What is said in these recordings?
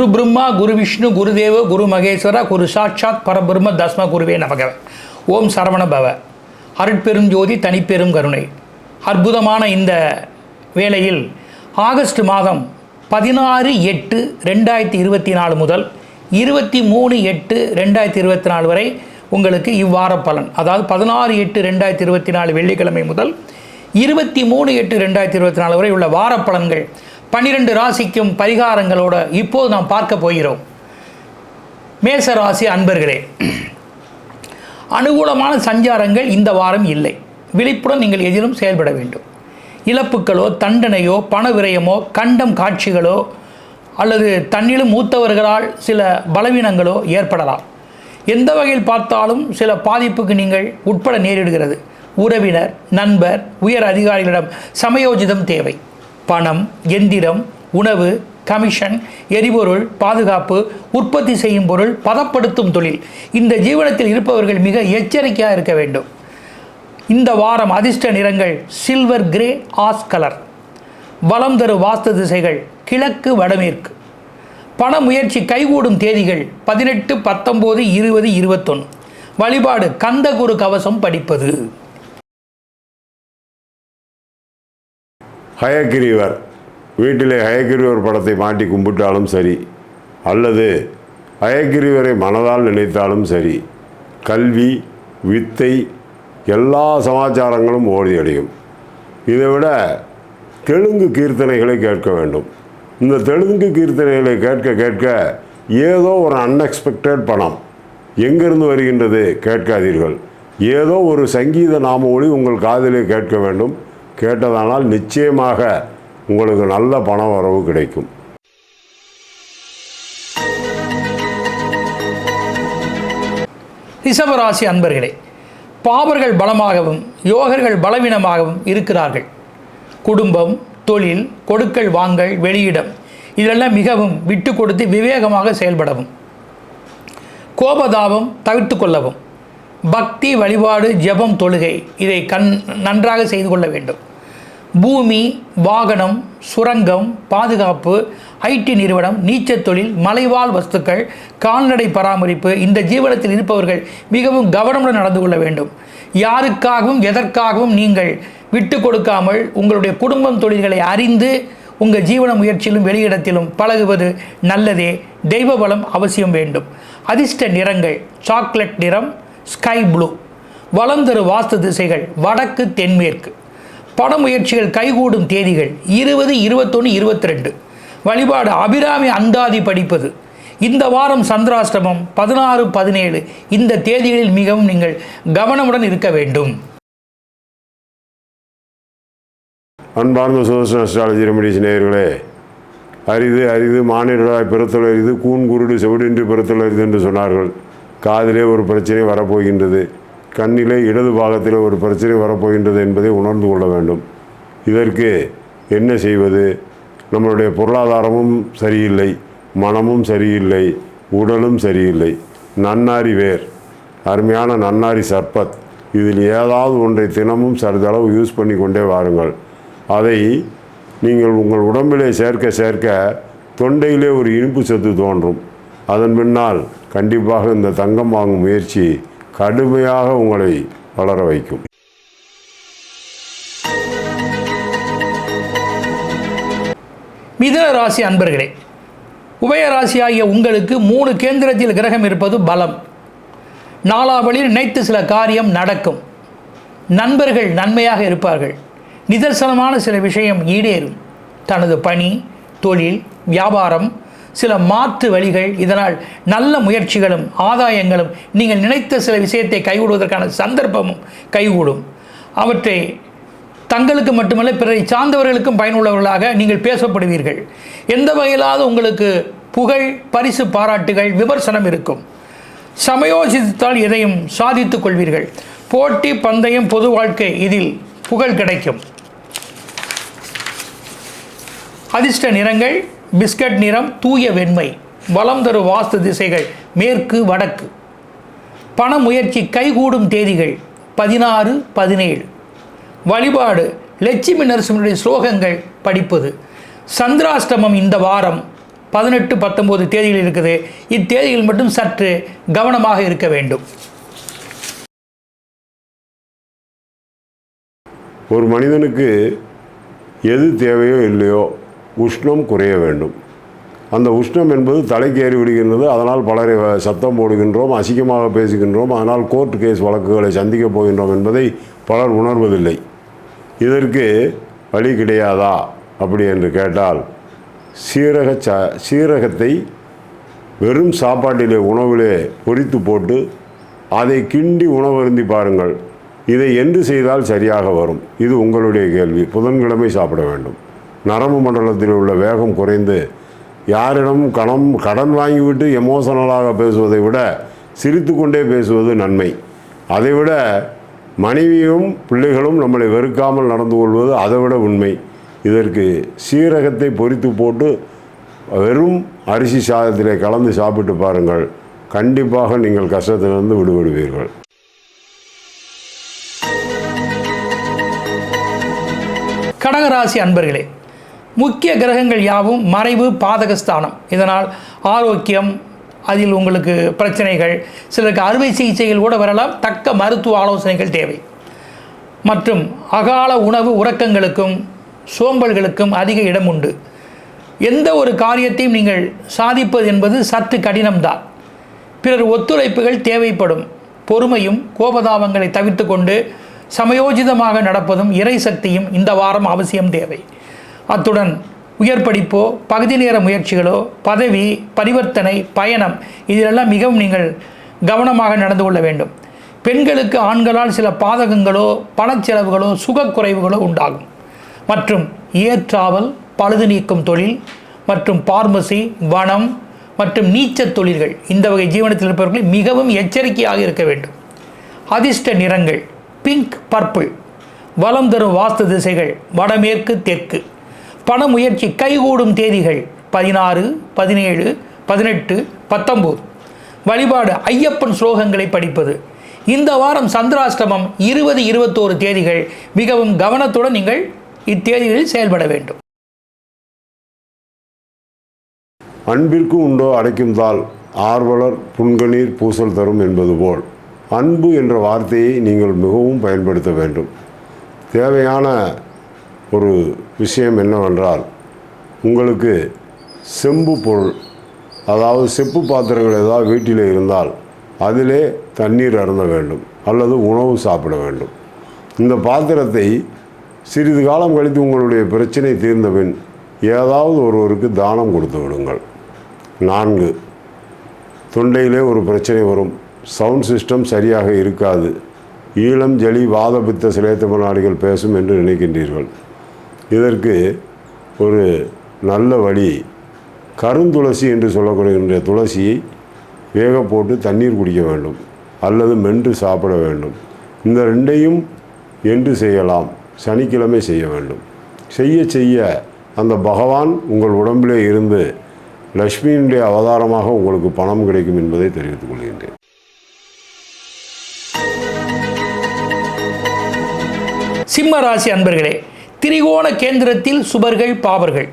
குரு பிரம்மா குரு விஷ்ணு குருதேவ குரு மகேஸ்வர குரு சாட்சாத் பரபிரம்ம தஸ்ம குருவே நமக. ஓம் சரவண பவ. அருட்பெரும் ஜோதி தனிப்பெரும் கருணை. அற்புதமான இந்த வேளையில் ஆகஸ்ட் மாதம் பதினாறு எட்டு ரெண்டாயிரத்தி இருபத்தி நாலு முதல் இருபத்தி மூணு எட்டு ரெண்டாயிரத்தி இருபத்தி நாலு வரை உங்களுக்கு இவ்வார பலன். அதாவது பதினாறு எட்டு ரெண்டாயிரத்தி இருபத்தி நாலு வெள்ளிக்கிழமை முதல் இருபத்தி மூணு எட்டு ரெண்டாயிரத்தி இருபத்தி நாலு வரை உள்ள வார பலன்கள் பன்னிரெண்டு ராசிக்கும் பரிகாரங்களோட இப்போது நாம் பார்க்க போகிறோம். மேச ராசி அன்பர்களே அனுகூலமான சஞ்சாரங்கள் இந்த வாரம் இல்லை. விழிப்புடன் நீங்கள் எதிலும் செயல்பட வேண்டும். இழப்புகளோ தண்டனையோ பண விரயமோ கண்டம் காட்சிகளோ அல்லது தன்னிலும் மூத்தவர்களால் சில பலவீனங்களோ ஏற்படலாம். எந்த வகையில் பார்த்தாலும் சில பாதிப்புக்கு நீங்கள் உட்பட நேரிடுகிறது. உறவினர் நண்பர் உயர் அதிகாரிகளிடம் சமயோஜிதம் தேவை. பணம் எந்திரம் உணவு கமிஷன் எரிபொருள் பாதுகாப்பு உற்பத்தி செய்யும் பொருள் பதப்படுத்தும் தொழில். இந்த ஜீவனத்தில் இருப்பவர்கள் மிக எச்சரிக்கையாக இருக்க வேண்டும். இந்த வாரம் அதிர்ஷ்ட நிறங்கள் சில்வர் கிரே ஆஸ் கலர் வலம் தரு வாஸ்து திசைகள் கிழக்கு வடமேற்கு. பண முயற்சி கைகூடும் தேதிகள் பதினெட்டு பத்தொம்போது இருபது இருபத்தொன்று வழிபாடு கந்தகுரு கவசம் படிப்பது. ஹயக்கிரீவர் வீட்டிலே ஹயக்கிரீவர் படத்தை மாட்டி கும்பிட்டாலும் சரி அல்லது ஹயக்கிரீவரை மனதால் நினைத்தாலும் சரி கல்வி வித்தை எல்லா சமாச்சாரங்களும் ஓடி அடையும் இதை விட தெலுங்கு கீர்த்தனைகளை கேட்க வேண்டும். இந்த தெலுங்கு கீர்த்தனைகளை கேட்க கேட்க ஏதோ ஒரு அன்எக்ஸ்பெக்டட் பணம் எங்கிருந்து வருகின்றது கேட்காதீர்கள். ஏதோ ஒரு சங்கீத நாம ஒளி உங்கள் காதிலே கேட்க வேண்டும். கேட்டதானால் நிச்சயமாக உங்களுக்கு நல்ல பண வரவு கிடைக்கும். ரிஷபராசி அன்பர்களே பாவர்கள் பலமாகவும் யோகர்கள் பலவீனமாகவும் இருக்கிறார்கள். குடும்பம் தொழில் கொடுக்கல் வாங்கல் வெளியிடம் இதெல்லாம் மிகவும் விட்டு கொடுத்து விவேகமாக செயல்படவும். கோபதாபம் தவிர்த்து கொள்ளவும். பக்தி வழிபாடு ஜெபம் தொழுகை இதை கண் நன்றாக செய்து கொள்ள வேண்டும். பூமி வாகனம் சுரங்கம் பாதுகாப்பு ஐடி நிறுவனம் நீச்சல் தொழில் மலைவாழ் வஸ்துக்கள் கால்நடை பராமரிப்பு இந்த ஜீவனத்தில் இருப்பவர்கள் மிகவும் கவனமுடன் நடந்து கொள்ள வேண்டும். யாருக்காகவும் எதற்காகவும் நீங்கள் விட்டு கொடுக்காமல் உங்களுடைய குடும்பம் தொழில்களை அறிந்து உங்கள் ஜீவன முயற்சியிலும் வெளியிடத்திலும் பழகுவது நல்லதே. தெய்வ பலம் அவசியம் வேண்டும். அதிர்ஷ்ட நிறங்கள் சாக்லேட் நிறம் ஸ்கை ப்ளூ. வளம் தரு வாஸ்து திசைகள் வடக்கு தென்மேற்கு. பட முயற்சிகள் கைகூடும் தேதிகள் இருபது இருபத்தொன்று இருபத்தி ரெண்டு வழிபாடு அபிராமி அந்தாதி படிப்பது. இந்த வாரம் சந்திராஷ்டமம் பதினாறு பதினேழு. இந்த தேதிகளில் மிகவும் நீங்கள் கவனமுடன் இருக்க வேண்டும். அன்பார்ந்த சுதர்சன அஸ்ட்ராலஜி ரெமடிஸ் நேயர்களே அரிது அரிது மானிடராய் பிறத்தல் அரிது கூன் குருடு செவிடின்றி பிறத்தல் அரிது என்று சொன்னார்கள். காதிலே ஒரு பிரச்சனை வரப்போகின்றது. கண்ணிலே இடது பாகத்தில் ஒரு பிரச்சனை வரப்போகின்றது என்பதை உணர்ந்து கொள்ள வேண்டும். இதற்கு என்ன செய்வது? நம்மளுடைய பொருளாதாரமும் சரியில்லை மனமும் சரியில்லை உடலும் சரியில்லை. நன்னாரி வேர் அருமையான நன்னாரி சர்பத் இதில் ஏதாவது ஒன்றை தினமும் சிறிதளவு யூஸ் பண்ணி கொண்டே வாருங்கள். அதை நீங்கள் உங்கள் உடம்பிலே சேர்க்க சேர்க்க தொண்டையிலே ஒரு இனிப்பு சத்து தோன்றும். அதன் பின்னால் கண்டிப்பாக இந்த தங்கம் வாங்கும் முயற்சி கடுமையாக உங்களை வளர வைக்கும். மிதன ராசி அன்பர்களே உபய ராசியாகிய உங்களுக்கு மூணு கேந்திரத்தில் கிரகம் இருப்பது பலம். நாலாவழியில் நினைத்து சில காரியம் நடக்கும். நண்பர்கள் நன்மையாக இருப்பார்கள். நிதர்சனமான சில விஷயம் ஈடேறும். தனது பணி தொழில் வியாபாரம் சில மாற்று வழிகள் இதனால் நல்ல முயற்சிகளும் ஆதாயங்களும் நீங்கள் நினைத்த சில விஷயத்தை கைவிடுவதற்கான சந்தர்ப்பமும் கைகூடும். அவற்றை தங்களுக்கு மட்டுமல்ல பிறரை சார்ந்தவர்களுக்கும் பயனுள்ளவர்களாக நீங்கள் பேசப்படுவீர்கள். எந்த வகையிலாவது உங்களுக்கு புகழ் பரிசு பாராட்டுகள் விமர்சனம் இருக்கும். சமயோசித்தால் எதையும் சாதித்துக் கொள்வீர்கள். போட்டி பந்தயம் பொது வாழ்க்கை இதில் புகழ் கிடைக்கும். அதிர்ஷ்ட நிறங்கள் பிஸ்கட் நிறம் தூய வெண்மை. வளம் தரும் வாஸ்து திசைகள் மேற்கு வடக்கு. பண முயற்சி கைகூடும் தேதிகள் பதினாறு பதினேழு. வழிபாடு லட்சுமி நரசிம்மனுடைய ஸ்லோகங்கள் படிப்பது. சந்திராஷ்டமம் இந்த வாரம் பதினெட்டு பத்தொம்போது தேதிகள் இருக்குது. இத்தேதிகள் மட்டும் சற்று கவனமாக இருக்க வேண்டும். ஒரு மனிதனுக்கு எது தேவையோ இல்லையோ உஷ்ணம் குறைய வேண்டும். அந்த உஷ்ணம் என்பது தலைக்கு ஏறி விடுகின்றது. அதனால் பலரை வ- சத்தம் போடுகின்றோம் அசிங்கமாக பேசுகின்றோம். அதனால் கோர்ட் கேஸ் வழக்குகளை சந்திக்கப் போகின்றோம் என்பதை பலர் உணர்வதில்லை. இதற்கு வழி கிடையாதா? அப்படி என்று கேட்டால் சீரக ச சீரகத்தை வெறும் சாப்பாட்டிலே உணவிலே பொறித்து போட்டு அதை கிண்டி உணவருந்தி பாருங்கள். இதை என்று செய்தால் சரியாக வரும். இது உங்களுடைய கேள்வி. புதன்கிழமை சாப்பிட வேண்டும். நரம்பு மண்டலத்தில் உள்ள வேகம் குறைந்து யாரிடம் கணம் கடன் வாங்கிவிட்டு எமோஷனலாக பேசுவதை விட சிரித்து கொண்டே பேசுவது நன்மை. அதைவிட மனைவியும் பிள்ளைகளும் நம்மளை வெறுக்காமல் நடந்து கொள்வது அதைவிட உண்மை. இதற்கு சீரகத்தை பொறித்து போட்டு வெறும் அரிசி சாதத்திலே கலந்து சாப்பிட்டு பாருங்கள். கண்டிப்பாக நீங்கள் கஷ்டத்திலிருந்து விடுபடுவீர்கள். கடகராசி அன்பர்களே முக்கிய கிரகங்கள் யாவும் மறைவு பாதகஸ்தானம். இதனால் ஆரோக்கியம் அதில் உங்களுக்கு பிரச்சனைகள் சிலருக்கு அறுவை சிகிச்சைகள் கூட வரலாம் தக்க மருத்துவ ஆலோசனைகள் தேவை. மற்றும் அகால உணவு உறக்கங்களுக்கும் சோம்பல்களுக்கும் அதிக இடம் உண்டு. எந்த ஒரு காரியத்தையும் நீங்கள் சாதிப்பது என்பது சற்று கடினம்தான். பிறர் ஒத்துழைப்புகள் தேவைப்படும். பொறுமையும் கோபதாபங்களை தவிர்த்து கொண்டு சமயோஜிதமாக நடப்பதும் இறை சக்தியும் இந்த வாரம் அவசியம் தேவை. அத்துடன் உயர் படிப்போ பகுதி நேர முயற்சிகளோ பதவி பரிவர்த்தனை பயணம் இதிலெல்லாம் மிகவும் நீங்கள் கவனமாக நடந்து கொள்ள வேண்டும். பெண்களுக்கு ஆண்களால் சில பாதகங்களோ பணச்செலவுகளோ சுகக்குறைவுகளோ உண்டாகும். மற்றும் ஏற்றாவல் பழுது நீக்கும் தொழில் மற்றும் பார்மசி வனம் மற்றும் நீச்சத் தொழில்கள் இந்த வகை ஜீவனத்தில் இருப்பவர்கள் மிகவும் எச்சரிக்கையாக இருக்க வேண்டும். அதிர்ஷ்ட நிறங்கள் பிங்க் பர்பிள் வலம் தரும் வாஸ்து திசைகள் வடமேற்கு தெற்கு. பண முயற்சி கைகூடும் தேதிகள் பதினாறு பதினேழு பதினெட்டு பத்தொம்போது. வழிபாடு ஐயப்பன் ஸ்லோகங்களை படிப்பது. இந்த வாரம் சந்திராஷ்டமம் இருபது இருபத்தோரு தேதிகள். மிகவும் கவனத்துடன் நீங்கள் இத்தேதிகளில் செயல்பட வேண்டும். அன்பிற்கு உண்டோ அடைக்கும் தாள் ஆர்வலர் புன்கணீர் பூசல் தரும் என்பது போல். அன்பு என்ற வார்த்தையை நீங்கள் மிகவும் பயன்படுத்த வேண்டும். தேவையான ஒரு விஷயம் என்னவென்றால் உங்களுக்கு செம்பு பொருள் அதாவது செப்பு பாத்திரங்கள் ஏதாவது வீட்டில் இருந்தால் அதிலே தண்ணீர் அருந்த வேண்டும் அல்லது உணவு சாப்பிட வேண்டும். இந்த பாத்திரத்தை சிறிது காலம் கழித்து உங்களுடைய பிரச்சனை தீர்ந்தபின் ஏதாவது ஒருவருக்கு தானம் கொடுத்து விடுங்கள். நான்கு தொண்டையிலே ஒரு பிரச்சனை வரும். சவுண்ட் சிஸ்டம் சரியாக இருக்காது. ஈழம் ஜலி வாதபித்த சிலை நாடுகள் பேசும் என்று நினைக்கின்றீர்கள். இதற்கு ஒரு நல்ல வழி கருந்துளசி என்று சொல்லக்கூடிய துளசியை வேக போட்டு தண்ணீர் குடிக்க வேண்டும் அல்லது மென்று சாப்பிட வேண்டும். இந்த ரெண்டையும் என்று செய்யலாம். சனிக்கிழமை செய்ய வேண்டும். செய்ய செய்ய அந்த பகவான் உங்கள் உடம்பிலே இருந்து லக்ஷ்மியினுடைய அவதாரமாக உங்களுக்கு பணம் கிடைக்கும் என்பதை தெரிவித்துக் கொள்கின்றேன். சிம்ம ராசி அன்பர்களே திரிகோண கேந்திரத்தில் சுபர்கள் பாவர்கள்.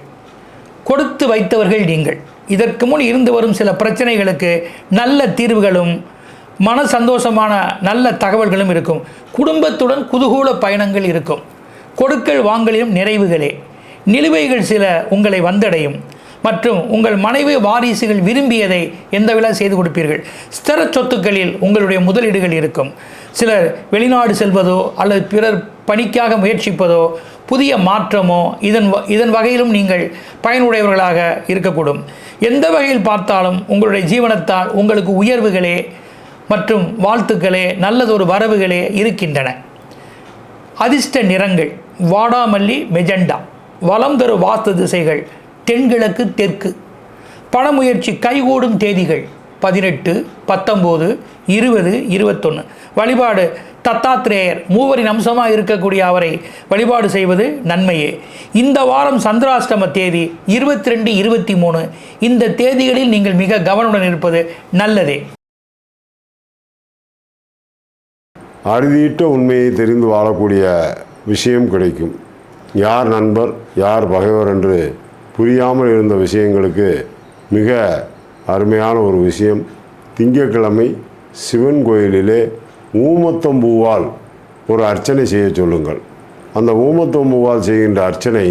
கொடுத்து வைத்தவர்கள் நீங்கள். இதற்கு முன் இருந்து வரும் சில பிரச்சனைகளுக்கு நல்ல தீர்வுகளும் மன சந்தோஷமான நல்ல தகவல்களும் இருக்கும். குடும்பத்துடன் குதூகூல பயணங்கள் இருக்கும். கொடுக்கல் வாங்கலிலும் நிறைவுகளே. நிலுவைகள் சில உங்களை வந்தடையும். மற்றும் உங்கள் மனைவி வாரிசுகள் விரும்பியதை எந்த விழா செய்து கொடுப்பீர்கள்? ஸ்திர சொத்துக்களில் உங்களுடைய முதலீடுகள் இருக்கும். சிலர் வெளிநாடு செல்வதோ அல்லது பிறர் பணிக்காக முயற்சிப்பதோ புதிய மாற்றமோ இதன் வ- இதன் வகையிலும் நீங்கள் பயனுடையவர்களாக இருக்கக்கூடும். எந்த வகையில் பார்த்தாலும் உங்களுடைய ஜீவனத்தால் உங்களுக்கு உயர்வுகளே மற்றும் வாழ்த்துக்களே நல்லதொரு வரவுகளே இருக்கின்றன. அதிர்ஷ்ட நிறங்கள் வாடாமல்லி மெஜெண்டா வலம் தரும் வாஸ்து திசைகள் தென்கிழக்கு தெற்கு. பணமுயற்சி கைகூடும் தேதிகள் பதினெட்டு பத்தொம்போது இருபது இருபத்தொன்று வழிபாடு. தத்தாத்திரேயர் மூவரின் அம்சமாக இருக்கக்கூடிய அவரை வழிபாடு செய்வது நன்மையே. இந்த வாரம் சந்திராஷ்டம தேதி இருபத்தி ரெண்டு இருபத்தி மூணு இந்த தேதிகளில் நீங்கள் மிக கவனமுடன் இருப்பது நல்லதே. அறுதியிட்ட உண்மையை தெரிந்து வாழக்கூடிய விஷயம் கிடைக்கும். யார் நண்பர் யார் பகைவர் என்று புரியாமல் இருந்த விஷயங்களுக்கு மிக அருமையான ஒரு விஷயம். திங்கட்கிழமை சிவன் கோயிலிலே ஊமத்தம்பூவால் ஒரு அர்ச்சனை செய்ய சொல்லுங்கள். அந்த ஊமத்தம்பூவால் செய்கின்ற அர்ச்சனை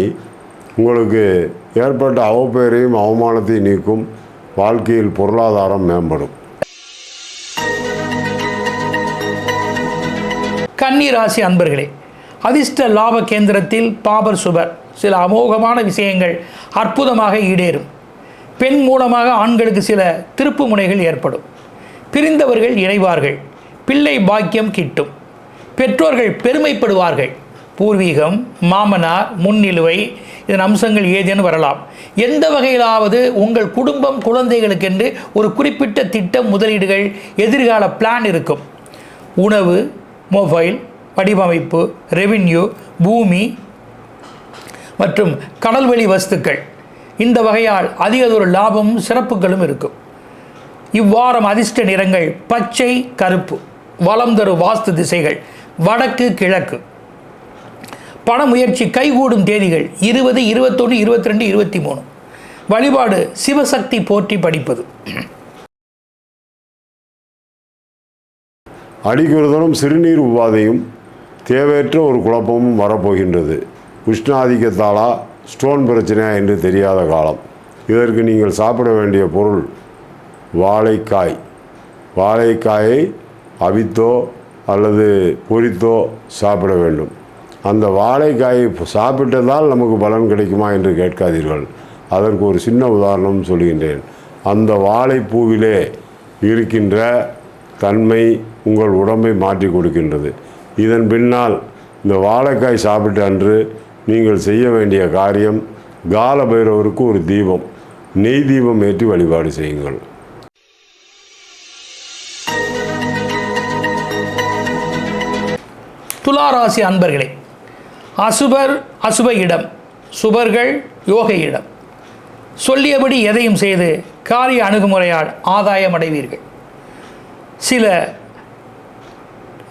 உங்களுக்கு ஏற்பட்ட அவப்பெயரையும் அவமானத்தையும் நீக்கும் வாழ்க்கையில் பொருளாதாரம் மேம்படும். கன்னி ராசி அன்பர்களே அதிர்ஷ்ட லாப கேந்திரத்தில் பாபர் சுபர். சில அமோகமான விஷயங்கள் அற்புதமாக ஈடேறும். பெண் மூலமாக ஆண்களுக்கு சில திருப்பு முனைகள் ஏற்படும். பிரிந்தவர்கள் இணைவார்கள். பிள்ளை பாக்கியம் கிட்டும். பெற்றோர்கள் பெருமைப்படுவார்கள். பூர்வீகம் மாமனார் முன்னிலுவை இதன் அம்சங்கள் ஏதேனும் வரலாம். எந்த வகையிலாவது உங்கள் குடும்பம் குழந்தைகளுக்கென்று ஒரு குறிப்பிட்ட திட்டம் முதலீடுகள் எதிர்கால பிளான் இருக்கும். உணவு மொபைல் வடிவமைப்பு ரெவின்யூ பூமி மற்றும் கடல்வெளி வஸ்துக்கள். இந்த வகையால் அதிகதொரு லாபமும் சிறப்புகளும் இருக்கும். இவ்வாரம் அதிர்ஷ்ட நிறங்கள் பச்சை கருப்பு வளம் தரும் வாஸ்து திசைகள் வடக்கு கிழக்கு. பண முயற்சி கைகூடும் தேதிகள் இருபது இருபத்தொன்று இருபத்தி ரெண்டு இருபத்தி மூணு வழிபாடு சிவசக்தி போற்றி படிப்பது. அடிக்குறுதலும் சிறுநீர் உபாதையும் தேவையற்ற ஒரு குழப்பமும் வரப்போகின்றது. உஷ்ணாதிக்கத்தாலா ஸ்டோன் பிரச்சனையா என்று தெரியாத காலம். இதற்கு நீங்கள் சாப்பிட வேண்டிய பொருள் வாழைக்காய். வாழைக்காயை அவித்தோ அல்லது பொரித்தோ சாப்பிட வேண்டும். அந்த வாழைக்காயை சாப்பிட்டதால் நமக்கு பலன் கிடைக்குமா என்று கேட்காதீர்கள். அதற்கு ஒரு சின்ன உதாரணம் சொல்கின்றேன். அந்த வாழைப்பூவிலே இருக்கின்ற தன்மை உங்கள் உடம்பை மாற்றி கொடுக்கின்றது. இதன் பின்னால் இந்த வாழைக்காய் சாப்பிட்ட அன்று நீங்கள் செய்ய வேண்டிய காரியம் கால பைரவருக்கு ஒரு தீபம். நெய் தீபம் ஏற்றி வழிபாடு செய்யுங்கள். துளாராசி அன்பர்களே அசுபர் அசுப இடம் சுபர்கள் யோக இடம் சொல்லியபடி எதையும் செய்து காரிய அணுகுமுறையால் ஆதாயம் அடைவீர்கள். சில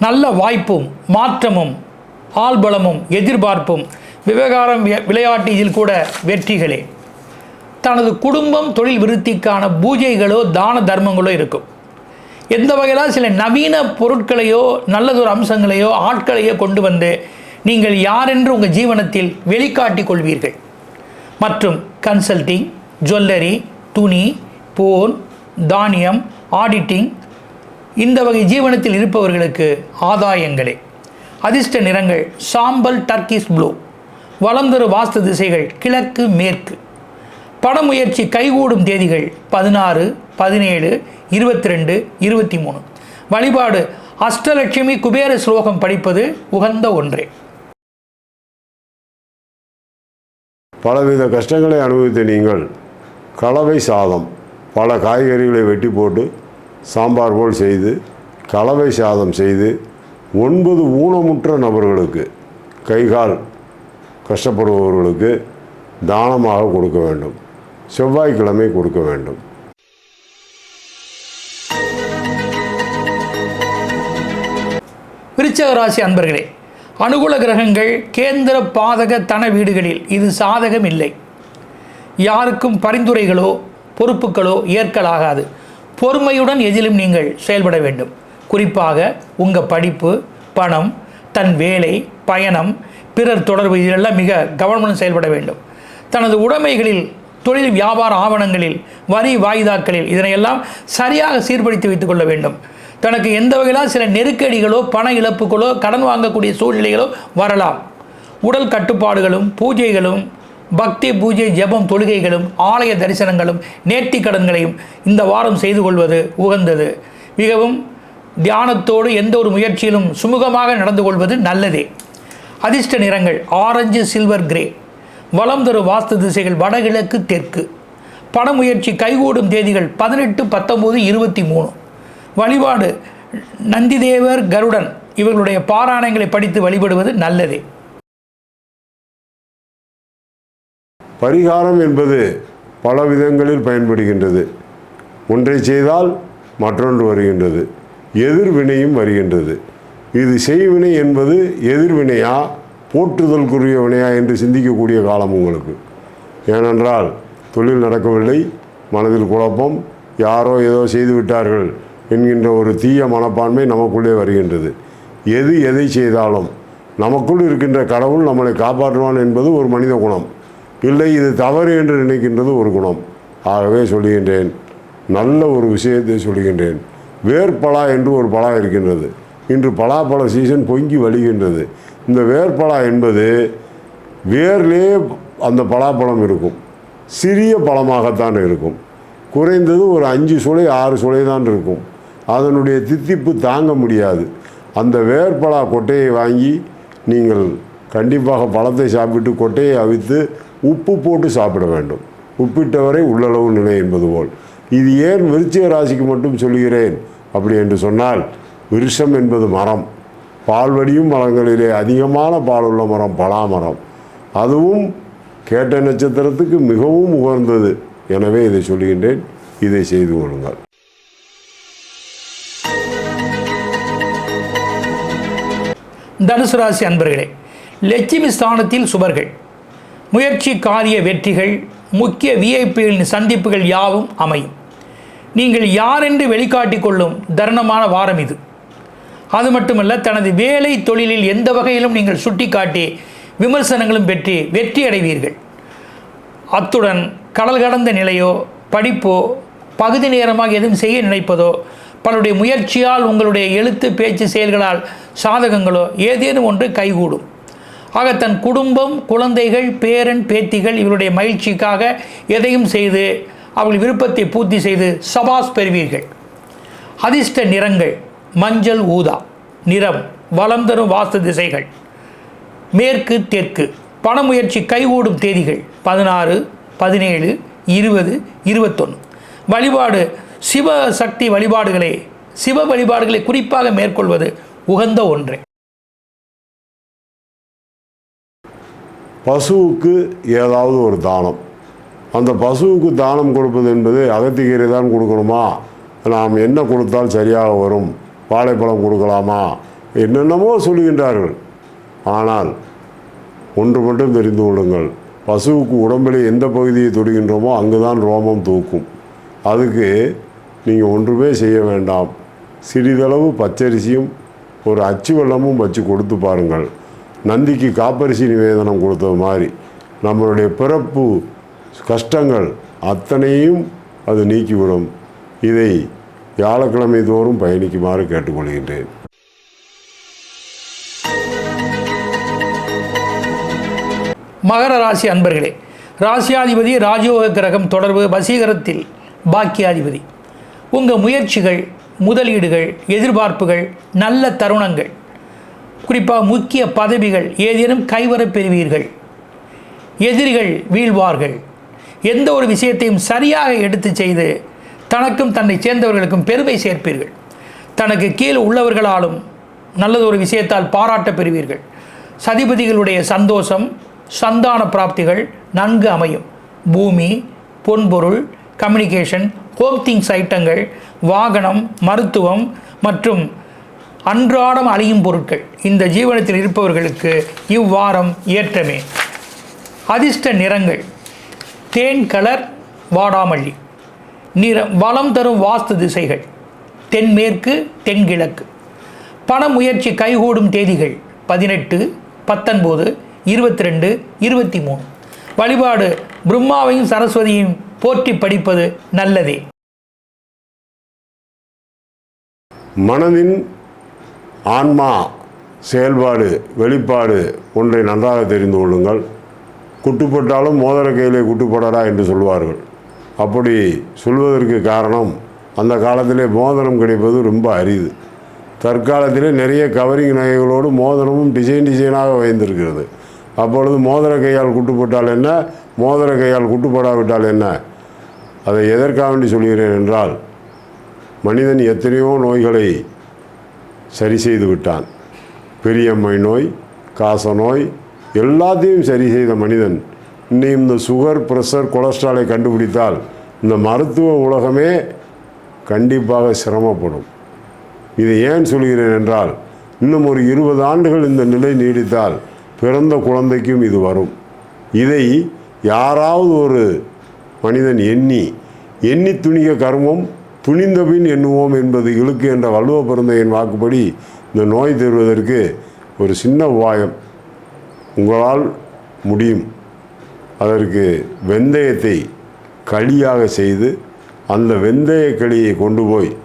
நல்ல வாய்ப்பும் மாற்றமும் ஆள்பலமும் எதிர்பார்ப்பும் விவகாரம் வி- விளையாட்டு இதில் கூட வெற்றிகளே. தனது குடும்பம் தொழில் விருத்திக்கான பூஜைகளோ தான தர்மங்களோ இருக்கும். எந்த வகையிலும் சில நவீன பொருட்களையோ நல்லதொரு அம்சங்களையோ ஆட்களையோ கொண்டு வந்து நீங்கள் யாரென்று உங்கள் ஜீவனத்தில் வெளிக்காட்டிக் கொள்வீர்கள். மற்றும் கன்சல்டிங் ஜுவல்லரி துணி போன் தானியம் ஆடிட்டிங் இந்த வகை ஜீவனத்தில் இருப்பவர்களுக்கு ஆதாயங்களே. அதிர்ஷ்ட நிறங்கள் சாம்பல் டர்க்கிஸ் ப்ளூ வளர்ந்தொரு வாஸ்து திசைகள் கிழக்கு மேற்கு. பணமுயற்சி கைகூடும் தேதிகள் பதினாறு பதினேழு இருபத்தி ரெண்டு இருபத்தி மூணு வழிபாடு அஷ்டலட்சுமி குபேர ஸ்லோகம் படிப்பது உகந்த ஒன்றே. பலவித கஷ்டங்களை அனுபவித்த நீங்கள் கலவை சாதம் பல காய்கறிகளை வெட்டி போட்டு சாம்பார் போல் செய்து கலவை சாதம் செய்து ஒன்பது ஊனமுற்ற நபர்களுக்கு கைகால் கஷ்டப்படுபவர்களுக்கு தானமாக கொடுக்க வேண்டும். செவ்வாய்க்கிழமை கொடுக்க வேண்டும். விருச்சக ராசி அன்பர்களே அனுகூல கிரகங்கள் கேந்திர பாதக தன வீடுகளில் இது சாதகம் இல்லை. யாருக்கும் பரிந்துரைகளோ பொறுப்புகளோ ஏற்கலாகாது. பொறுமையுடன் எதிலும் நீங்கள் செயல்பட வேண்டும். குறிப்பாக உங்கள் படிப்பு பணம் தன் வேலை பயணம் பிறர் தொடர்பு இதிலெல்லாம் மிக கவனமுடன் செயல்பட வேண்டும். தனது உடைமைகளில் தொழில் வியாபார ஆவணங்களில் வரி வாய்தாக்களில் இதனையெல்லாம் சரியாக சீர்படுத்தி வைத்துக் கொள்ள வேண்டும். தனக்கு எந்த வகையிலும் சில நெருக்கடிகளோ பண இழப்புகளோ கடன் வாங்கக்கூடிய சூழ்நிலைகளோ வரலாம். உடல் கட்டுப்பாடுகளும் பூஜைகளும் பக்தி பூஜை ஜெபம் தொழுகைகளும் ஆலய தரிசனங்களும் நேர்த்தி கடன்களையும் இந்த வாரம் செய்து கொள்வது உகந்தது. மிகவும் தியானத்தோடு எந்த ஒரு முயற்சியிலும் சுமூகமாக நடந்து கொள்வது நல்லதே. அதிர்ஷ்ட நிறங்கள் ஆரஞ்சு சில்வர் கிரே வளம் தரும் வாஸ்து திசைகள் வடகிழக்கு தெற்கு. பண முயற்சி கைகூடும் தேதிகள் பதினெட்டு பத்தொம்போது இருபத்தி மூணு. வழிபாடு நந்திதேவர் கருடன். இவர்களுடைய பாராயணங்களை படித்து வழிபடுவது நல்லதே. பரிகாரம் என்பது பல விதங்களில் பயன்படுகின்றது. ஒன்றை செய்தால் மற்றொன்று வருகின்றது. எதிர்வினையும் வருகின்றது. இது செய்வினை என்பது எதிர்வினையா போற்றுதலுக்குரிய வினையா என்று சிந்திக்கக்கூடிய காலம் உங்களுக்கு. ஏனென்றால் தொழில் நடக்கவில்லை மனதில் குழப்பம் யாரோ ஏதோ செய்து விட்டார்கள் என்கின்ற ஒரு தீய மனப்பான்மை நமக்குள்ளே வருகின்றது. எது எதை செய்தாலும் நமக்குள் இருக்கின்ற கடவுள் நம்மளை காப்பாற்றுவான் என்பது ஒரு மனித குணம். இல்லை இது தவறு என்று நினைக்கின்றது ஒரு குணம். ஆகவே சொல்லுகின்றேன் நல்ல ஒரு விஷயத்தை சொல்லுகின்றேன். வேர்பலா என்று ஒரு பலா இருக்கின்றது. இன்று பலாப்பழ சீசன் பொங்கி வழிகின்றது. இந்த வேர்பலா என்பது வேர்லே அந்த பலாப்பழம் இருக்கும். சிறிய பழமாகத்தான் இருக்கும். குறைந்தது ஒரு அஞ்சு சுளை ஆறு சுளை தான் இருக்கும். அதனுடைய தித்திப்பு தாங்க முடியாது. அந்த வேர்பலா கொட்டையை வாங்கி நீங்கள் கண்டிப்பாக பழத்தை சாப்பிட்டு கொட்டையை அவித்து உப்பு போட்டு சாப்பிட வேண்டும். உப்பிட்டவரை உள்ளளவு நிலை என்பது போல். இது ஏன் விருச்சிக ராசிக்கு மட்டும் சொல்கிறேன் அப்படி என்று சொன்னால் விருஷம் என்பது மரம். பால்வடியும் மரங்களிலே அதிகமான பால் உள்ள மரம் பலாமரம் அதுவும் கேட்ட நட்சத்திரத்துக்கு மிகவும் உகந்தது. எனவே இதை சொல்கின்றேன் இதை செய்து கொள்ளுங்கள். தனுசு ராசி அன்பர்களே லட்சுமி ஸ்தானத்தில் சுபர்கள். முயற்சி காரிய வெற்றிகள் முக்கிய விஐபிகளின் சந்திப்புகள் யாவும் அமையும். நீங்கள் யாரென்று வெளிக்காட்டிக் கொள்ளும் தருணமான வாரம் இது. அது மட்டுமல்ல தனது வேலை தொழிலில் எந்த வகையிலும் நீங்கள் சுட்டிக்காட்டி விமர்சனங்களும் பெற்று வெற்றி அடைவீர்கள். அத்துடன் கடல் கடந்த நிலையோ படிப்போ பகுதி நேரமாக எதுவும் செய்ய நினைப்பதோ பலருடைய முயற்சியால் உங்களுடைய எழுத்து பேச்சு செயல்களால் சாதகங்களோ ஏதேனும் ஒன்று கைகூடும். ஆக தன் குடும்பம் குழந்தைகள் பேரன் பேத்திகள் இவருடைய மகிழ்ச்சிக்காக எதையும் செய்து அவர்கள் விருப்பத்தை பூர்த்தி செய்து சபாஸ் பெறுவீர்கள். அதிர்ஷ்ட நிறங்கள் மஞ்சள் ஊதா நிறம் வளம் தரும் வாஸ்து திசைகள் மேற்கு தெற்கு பண முயற்சி கைகூடும் தேதிகள் பதினாறு பதினேழு இருபது இருபத்தொன்று வழிபாடு சிவ சக்தி வழிபாடுகளை சிவ வழிபாடுகளை குறிப்பாக மேற்கொள்வது உகந்த ஒன்றே. பசுவுக்கு ஏதாவது ஒரு தானம். அந்த பசுவுக்கு தானம் கொடுப்பது என்பது அகத்திக்கீரை தான் கொடுக்கணுமா? நாம் என்ன கொடுத்தால் சரியாக வரும்? வாழைப்பழம் கொடுக்கலாமா? என்னென்னமோ சொல்லுகின்றார்கள். ஆனால் ஒன்று மட்டும் தெரிந்து கொள்ளுங்கள். பசுவுக்கு உடம்பில் எந்த பகுதியை தொடுகின்றோமோ அங்கு தான் ரோமம் தூக்கும். அதுக்கு நீங்கள் ஒன்றுமே செய்ய வேண்டாம். சிறிதளவு பச்சரிசியும் ஒரு அச்சு வெள்ளமும் வச்சு கொடுத்து பாருங்கள். நந்திக்கு காப்பரிசி நிவேதனம் கொடுத்தது மாதிரி. நம்மளுடைய பிறப்பு கஷ்டங்கள் அத்தனையும் அது நீக்கிவிடும். இதை வியாழக்கிழமை தோறும் பயணிக்குமாறு கேட்டுக்கொள்கின்றேன். மகர ராசி அன்பர்களே ராசியாதிபதி ராஜயோக கிரகம் தொடர்பு வசீகரத்தில் பாக்கியாதிபதி. உங்கள் முயற்சிகள் முதலீடுகள் எதிர்பார்ப்புகள் நல்ல தருணங்கள் குறிப்பாக முக்கிய பதவிகள் ஏதேனும் கைவரப் பெறுவீர்கள். எதிரிகள் வீழ்வார்கள். எந்த ஒரு விஷயத்தையும் சரியாக எடுத்து செய்து தனக்கும் தன்னை சேர்ந்தவர்களுக்கும் பெருமை சேர்ப்பீர்கள். தனக்கு கீழ் உள்ளவர்களாலும் நல்லதொரு விஷயத்தால் பாராட்ட பெறுவீர்கள். சதிபதிகளுடைய சந்தோஷம் சந்தான பிராப்திகள் நன்கு அமையும். பூமி பொன்பொருள் கம்யூனிகேஷன் ஹோம் திங்ஸ் ஐட்டங்கள் வாகனம் மருத்துவம் மற்றும் அன்றாடம் அழியும் பொருட்கள். இந்த ஜீவனத்தில் இருப்பவர்களுக்கு இவ்வாரம் ஏற்றமே. அதிர்ஷ்ட நிறங்கள் தேன் கலர் வாடாமல்லி. நிற வளம் தரும் வாஸ்து திசைகள் தென்மேற்கு தென்கிழக்கு. பண முயற்சி கைகூடும் தேதிகள் பதினெட்டு பத்தொன்பது இருபத்தி ரெண்டு இருபத்தி மூணு வழிபாடு பிரம்மாவையும் சரஸ்வதியையும் போற்றி படிப்பது நல்லதே. மனதின் ஆன்மா செயல்பாடு வெளிப்பாடு ஒன்றை நன்றாக தெரிந்து கொள்ளுங்கள். குட்டுப்பட்டாலும் மோதிர கையிலே குட்டுப்படரா என்று சொல்வார்கள். அப்படி சொல்வதற்கு காரணம் அந்த காலத்திலே மோதிரம் கிடைப்பது ரொம்ப அரிது. தற்காலத்திலே நிறைய கவரிங் நகைகளோடு மோதிரமும் டிசைன் டிசைனாக வைந்திருக்கிறது அப்பொழுது மோதிர கையால் குட்டுப்பட்டால் என்ன? மோதிர கையால் குட்டுப்படாவிட்டால் என்ன? அதை எதற்காக வேண்டி சொல்கிறேன் என்றால் மனிதன் எத்தனையோ நோய்களை சரி செய்து விட்டான். பெரியம்மை நோய் காச நோய் எல்லாத்தையும் சரி செய்த மனிதன் இன்னும் இந்த சுகர் ப்ரெஷர் கொலஸ்ட்ராலை கண்டுபிடித்தால் இந்த மருத்துவ உலகமே கண்டிப்பாக சிரமப்படும். இதை ஏன் சொல்கிறேன் என்றால் இன்னும் ஒரு இருபது ஆண்டுகள் இந்த நிலை நீடித்தால் பிறந்த குழந்தைக்கும் இது வரும். இதை யாராவது ஒரு மனிதன் எண்ணி எண்ணி துணிக கர்மம் துணிந்தபின் எண்ணுவோம் என்பது இழுக்கு என்ற வள்ளுவ பிறந்தையின் வாக்குப்படி இந்த நோய் தருவதற்கு ஒரு சின்ன உபாயம் உங்களால் முடியும். அதற்கு வெந்தயத்தை களியாக செய்து அந்த வெந்தய களியை கொண்டு போய்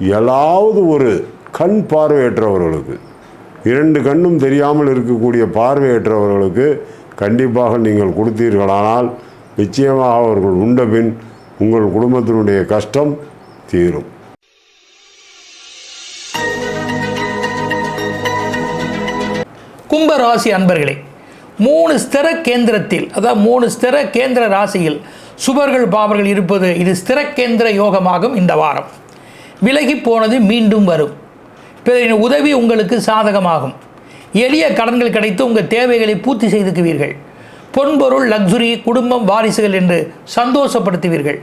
ஏதாவது ஒரு கண் பார்வையற்றவர்களுக்கு இரண்டு கண்ணும் தெரியாமல் இருக்கக்கூடிய பார்வையற்றவர்களுக்கு கண்டிப்பாக நீங்கள் கொடுத்தீர்களானால் நிச்சயமாக அவர்கள் உண்டபின் உங்கள் குடும்பத்தினுடைய கஷ்டம் தீரும். கும்ப ராசி அன்பர்களே மூணு ஸ்திர கேந்திரத்தில் அதாவது மூணு ஸ்திர கேந்திர ராசியில் சுபர்கள் பாவர்கள் இருப்பது இது ஸ்திர கேந்திர யோகமாகும் இந்த வாரம். விலகி போனது மீண்டும் வரும். பிறரின் உதவி உங்களுக்கு சாதகமாகும். எளிய கடன்கள் கிடைத்து உங்கள் தேவைகளை பூர்த்தி செய்துக்குவீர்கள். பொன்பொருள் லக்ஸுரி குடும்பம் வாரிசுகள் என்று சந்தோஷப்படுத்துவீர்கள்.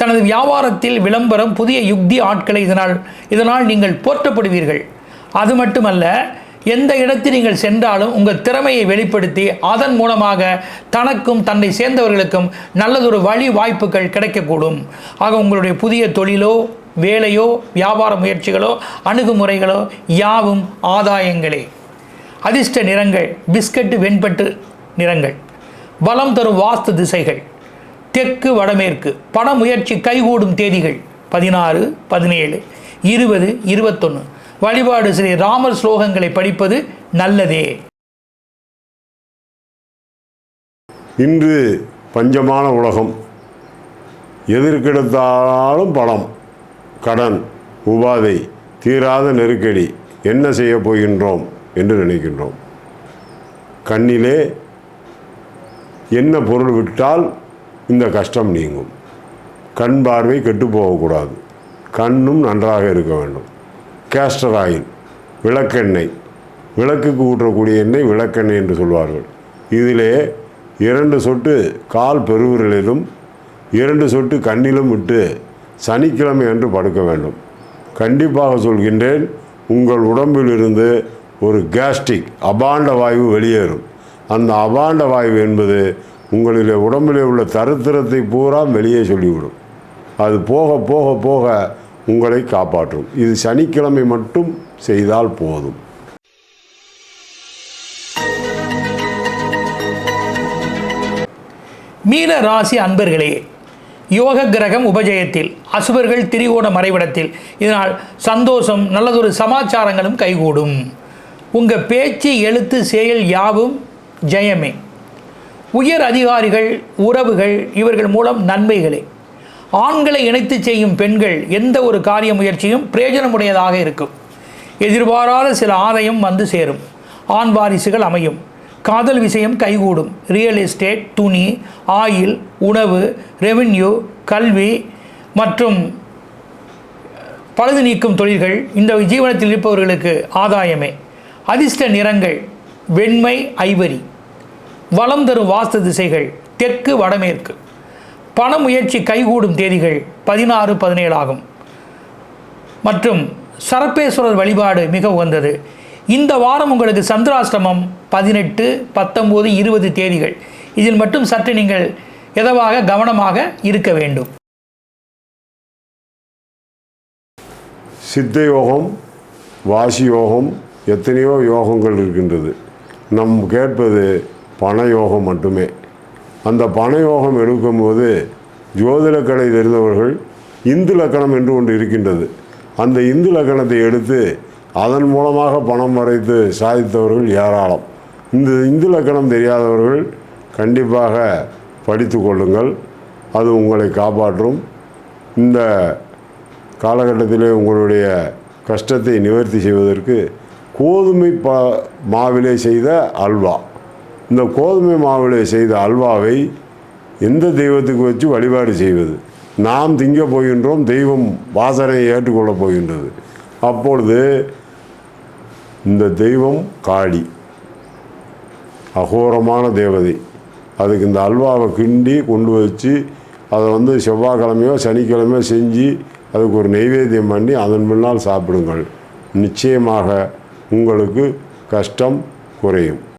தனது வியாபாரத்தில் விளம்பரம் புதிய யுக்தி ஆட்களை இதனால் இதனால் நீங்கள் போற்றப்படுவீர்கள். அது மட்டுமல்ல எந்த இடத்தில் நீங்கள் சென்றாலும் உங்கள் திறமையை வெளிப்படுத்தி அதன் மூலமாக தனக்கும் தன்னை சேர்ந்தவர்களுக்கும் நல்லதொரு வழி வாய்ப்புகள் கிடைக்கக்கூடும். ஆக உங்களுடைய புதிய தொழிலோ வேலையோ வியாபார முயற்சிகளோ அணுகுமுறைகளோ யாவும் ஆதாயங்களே. அதிர்ஷ்ட நிறங்கள் பிஸ்கட்டு வெண்பட்டு நிறங்கள் பலம் தரும் வாஸ்து திசைகள் தெற்கு வடமேற்கு பண முயற்சி கைகூடும் தேதிகள் பதினாறு பதினேழு இருபது இருபத்தொன்று வழிபாடு ஸ்ரீ ராமர் ஸ்லோகங்களை படிப்பது நல்லதே. இன்று பஞ்சமான உலகம். எதிர்கெடுத்தாலும் பணம் கடன் உபாதை தீராத நெருக்கடி என்ன செய்ய போகின்றோம் என்று நினைக்கின்றோம். கண்ணிலே என்ன பொருள் விட்டால் இந்த கஷ்டம் நீங்கும். கண் பார்வை கெட்டு போகக்கூடாது. கண்ணும் நன்றாக இருக்க வேண்டும். கேஸ்டர் ஆயில் விளக்கெண்ணெய் விளக்குக்கு ஊற்றக்கூடிய எண்ணெய் விளக்கெண்ணெய் என்று சொல்வார்கள். இதிலே இரண்டு சொட்டு கால் பெருவிரலிலும் இரண்டு சொட்டு கண்ணிலும் விட்டு சனிக்கிழமை அன்று படுக்க வேண்டும். கண்டிப்பாக சொல்கின்றேன் உங்கள் உடம்பில் இருந்து ஒரு கேஸ்ட்ரிக் அபாண்ட வாயு வெளியேறும். அந்த அபாண்ட வாயு என்பது உங்களிலே உடம்பிலே உள்ள தருத்திரத்தை பூரா வெளியே சொல்லிவிடும். அது போக போக போக உங்களை காப்பாற்றும். இது சனிக்கிழமை மட்டும் செய்தால் போதும். மீன ராசி அன்பர்களே யோக கிரகம் உபஜயத்தில் அசுபர்கள் திரிகோண மறைவிடத்தில் இதனால் சந்தோஷம் நல்லதொரு சமாச்சாரங்களும் கைகூடும். உங்கள் பேச்சு எழுத்து செயல் யாவும் ஜெயமே. உயர் அதிகாரிகள் உறவுகள் இவர்கள் மூலம் நன்மைகளே. ஆண்களை இணைத்து செய்யும் பெண்கள் எந்த ஒரு காரிய முயற்சியும் பிரயோஜனமுடையதாக இருக்கும். எதிர்பாராத சில ஆதாயம் வந்து சேரும். ஆண் வாரிசுகள் அமையும். காதல் விஷயம் கைகூடும். ரியல் எஸ்டேட் துணி ஆயில் உணவு ரெவென்யூ கல்வி மற்றும் பழுது நீக்கும் தொழில்கள் இந்த ஜீவனத்தில் இருப்பவர்களுக்கு ஆதாயமே. அதிர்ஷ்ட நிறங்கள் வெண்மை ஐவரி. வளம் தரும் வாஸ்து திசைகள் தெற்கு வடமேற்கு. பண முயற்சி கைகூடும் தேதிகள் பதினாறு பதினேழு ஆகும். மற்றும் சரப்பேஸ்வரர் வழிபாடு மிக உகந்தது. இந்த வாரம் உங்களுக்கு சந்திராஷ்டமம் பதினெட்டு பத்தொம்போது இருபது தேதிகள். இதில் மட்டும் சற்று நீங்கள் எதவாக கவனமாக இருக்க வேண்டும். சித்த யோகம் வாசி யோகம் எத்தனையோ யோகங்கள் இருக்கின்றது. நம் கேட்பது பண யோகம் மட்டுமே. அந்த பண யோகம் எடுக்கும்போது ஜோதிடக்கலை தெரிந்தவர்கள் இந்து லக்கணம் என்று ஒன்று இருக்கின்றது. அந்த இந்து லக்கணத்தை எடுத்து அதன் மூலமாக பணம் வரைத்து சாதித்தவர்கள் ஏராளம். இந்த இந்து லக்கணம் தெரியாதவர்கள் கண்டிப்பாக படித்து கொள்ளுங்கள். அது உங்களை காப்பாற்றும். இந்த காலகட்டத்திலே உங்களுடைய கஷ்டத்தை நிவர்த்தி செய்வதற்கு கோதுமை ப மாவிலே செய்த அல்வா. இந்த கோதுமை மாவில் செய்த அல்வாவை எந்த தெய்வத்துக்கு வச்சு வழிபாடு செய்வது? நாம் திங்க போகின்றோம் தெய்வம் வாசனை ஏற்றுக்கொள்ளப் போகின்றது. அப்பொழுது இந்த தெய்வம் காளி அகோரமான தேவதை. அதுக்கு இந்த அல்வாவை கிண்டி கொண்டு வச்சு அதை வந்து செவ்வாய்க்கிழமையோ சனிக்கிழமையோ செஞ்சு அதுக்கு ஒரு நெய்வேத்தியம் பண்ணி அதன் முன்னால் சாப்பிடுங்கள். நிச்சயமாக உங்களுக்கு கஷ்டம் குறையும்.